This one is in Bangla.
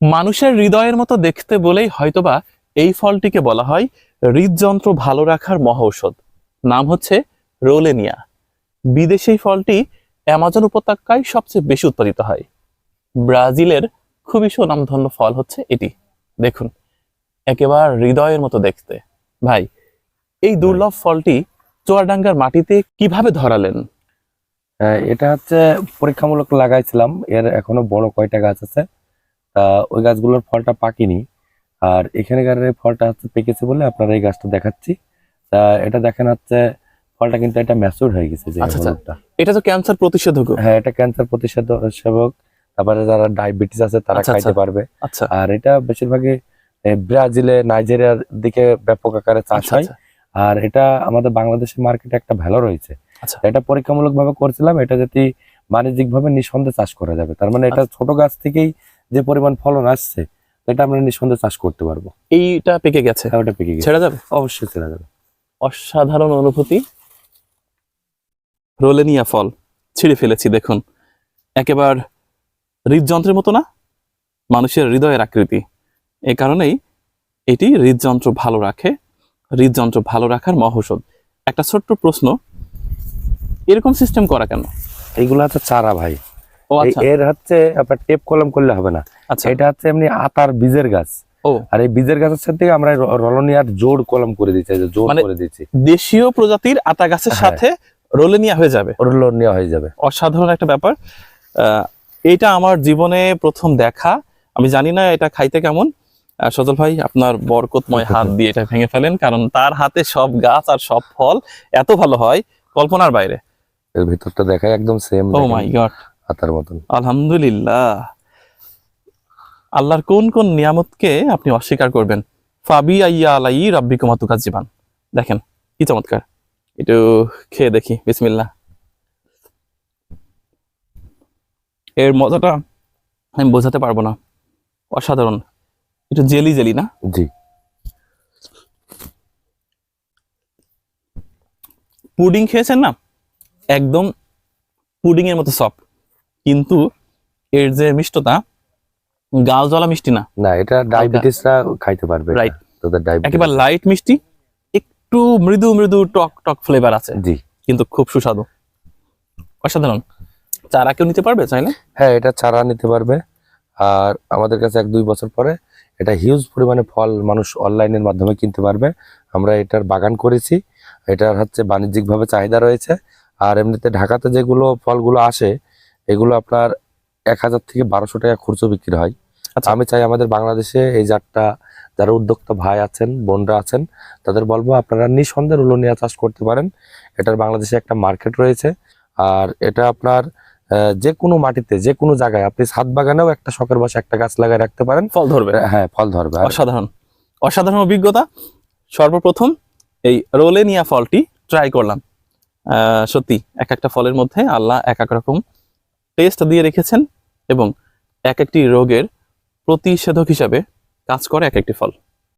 মানুষের হৃদয়ের মতো দেখতে বলেই হয়তোবা এই ফলটিকে বলা হয় হৃদযন্ত্র ভালো রাখার মহৌষধ। নাম হচ্ছে রোলেনিয়া। বিদেশি ফলটি অ্যামাজন উপত্যকায় সবচেয়ে বেশি উৎপাদিত হয়। ব্রাজিলের খুবই সুনামধন্য ফল হচ্ছে এটি। দেখুন একেবারে হৃদয়ের মতো দেখতে। ভাই এই দুর্লভ ফলটি চুয়াডাঙ্গার মাটিতে কীভাবে ধরালেন? হ্যাঁ, এটা হচ্ছে পরীক্ষামূলক লাগাইছিলাম। এর এখনও বড় কয়টা গাছ আছে? তা ওই গাছগুলোর ফলটা পাকেনি। আর এখানকার এই ফলটা হচ্ছে পেকেছে বলে আপনারা এই গাছটা দেখাচ্ছি। তা এটা দেখেন হচ্ছে ফলটা কিন্তু এটা ম্যাচুর হয়ে গেছে যে আচ্ছা, আচ্ছা। এটা তো ক্যান্সার প্রতিষেধক। হ্যাঁ এটা ক্যান্সার প্রতিষেধক। তারপরে যারা ডায়াবেটিস আছে তারা আচ্ছা, খাইতে। পারবে। আর এটা বেশিরভাগই ব্রাজিলে নাইজেরিয়ার দিকে ব্যাপক আকারে চাষ হয়। আর এটা আমাদের বাংলাদেশের মার্কেটে একটা ভালো রয়েছে। এটা পরীক্ষামূলক ভাবে করছিলাম। এটা যদি বাণিজ্যিক ভাবে নিঃসন্দেহে চাষ করা যাবে। তার মানে এটা ছোট গাছ থেকেই যে পরিমাণ ফলন আসছে এটা আমরা নিঃসন্দেহে চাষ করতে পারব। এইটা পেকে গেছে? হ্যাঁ, ওটা পেকে গেছে। ছেড়ে যাবে? অবশ্যই চেনা যাবে। অসাধারণ অনুভূতি। রোলেনিয়া ফল ছিঁড়ে ফেলেছি দেখুন। একেবার হৃদযন্ত্রের মতো না? মানুষের হৃদয়ের আকৃতি। এ কারণেই এটি হৃদযন্ত্র ভালো রাখে হৃদযন্ত্র ভালো রাখার মহৌষধ। একটা ছোট্ট প্রশ্ন এরকম সিস্টেম করা কেন? এইগুলো হচ্ছে চারা ভাই। এর হচ্ছে আপনার টেপ কলম করলে হবে না। আচ্ছা। এটা হচ্ছে এমনি আতার বীজের গাছ। আর এই বীজের গাছের সাথে আমরা রলনিয়ার জোড় কলম করে দিচ্ছি জোড় মানে- করে দিচ্ছি দেশীয় প্রজাতির আতা গাছের হ্যাঁ। সাথে রোলেনিয়া হয়ে যাবে? রলনিয়া হয়ে যাবে। অসাধারণ একটা ব্যাপার। এটা আমার জীবনে প্রথম দেখা। আমি জানি না এটা খাইতে কেমন। সজল ভাই আপনার বরকতময় হাত দিয়ে এটা ভেঙে ফেলেন কারণ তার হাতে সব গাছ আর সব ফল এত ভালো হয় কল্পনার বাইরে। এর ভিতরটা দেখায় একদম সেম ও মাই গড আতার মতন। আলহামদুলিল্লাহ। আল্লাহর কোন কোন নিয়ামতকে আপনি অস্বীকার করবেন? ফাবি আইয়া আলাই রাব্বি কুমাতুকা জীবান দেখেন কি চমৎকার। একটু খেয়ে দেখি বিসমিল্লাহ। এর মজাটা আমি বোঝাতে পারব না। অসাধারণ। একটু জেলি জেলি না? জি। পুডিং খেয়েছেন না? একদম পুডিং এর মতো সফট। কিন্তু এর যে মিষ্টতা গাল জ্বলা মিষ্টি না। না এটা ডায়াবেটিসরা খাইতে পারবে। Right. তাদের ডায়াবেটিস একেবারে লাইট মিষ্টি একটু মৃদু মৃদু টক টক ফ্লেভার আছে। জি। কিন্তু খুব সুস্বাদু। অসাধারণ। চারা কেউ নিতে পারবে চাইলে? হ্যাঁ এটা চারা নিতে পারবে। আর আমাদের কাছে এক দুই বছর পরে এটা হিউজ পরিমাণে ফল মানুষ অনলাইনের মাধ্যমে কিনতে পারবে। আমরা এটার বাগান করেছি। এটার হচ্ছে বাণিজ্যিকভাবে চাহিদা রয়েছে। আর এমনিতে ঢাকাতে যেগুলো ফলগুলো আসে এগুলো আপনার এক হাজার থেকে বারোশো টাকা খুচরো বিক্রি হয়। আচ্ছা। আমি চাই আমাদের বাংলাদেশে এই জাতটা যারা উদ্যোক্তা ভাই আছেন বোনরা আছেন তাদের বলব আপনারা নিঃসন্দেহে উলোনিয়া চাষ করতে পারেন। এটার বাংলাদেশে একটা মার্কেট রয়েছে। আর এটা আপনার যে কোনো মাটিতে যে কোনো জায়গায় আপনি ছাদ বাগানেও একটা শখের বসে একটা গাছ লাগায় রাখতে পারেন। ফল ধরবে। হ্যাঁ ফল ধরবে। অসাধারণ। অসাধারণ অভিজ্ঞতা। সর্বপ্রথম এই রোলেনিয়া ফলটি ট্রাই করলাম। আহ, সত্যি এক একটা ফলের মধ্যে আল্লাহ এক এক রকম টেস্ট দিয়ে রেখেছেন এবং এক একটি রোগের প্রতিষেধক হিসাবে কাজ করে এক একটি ফল।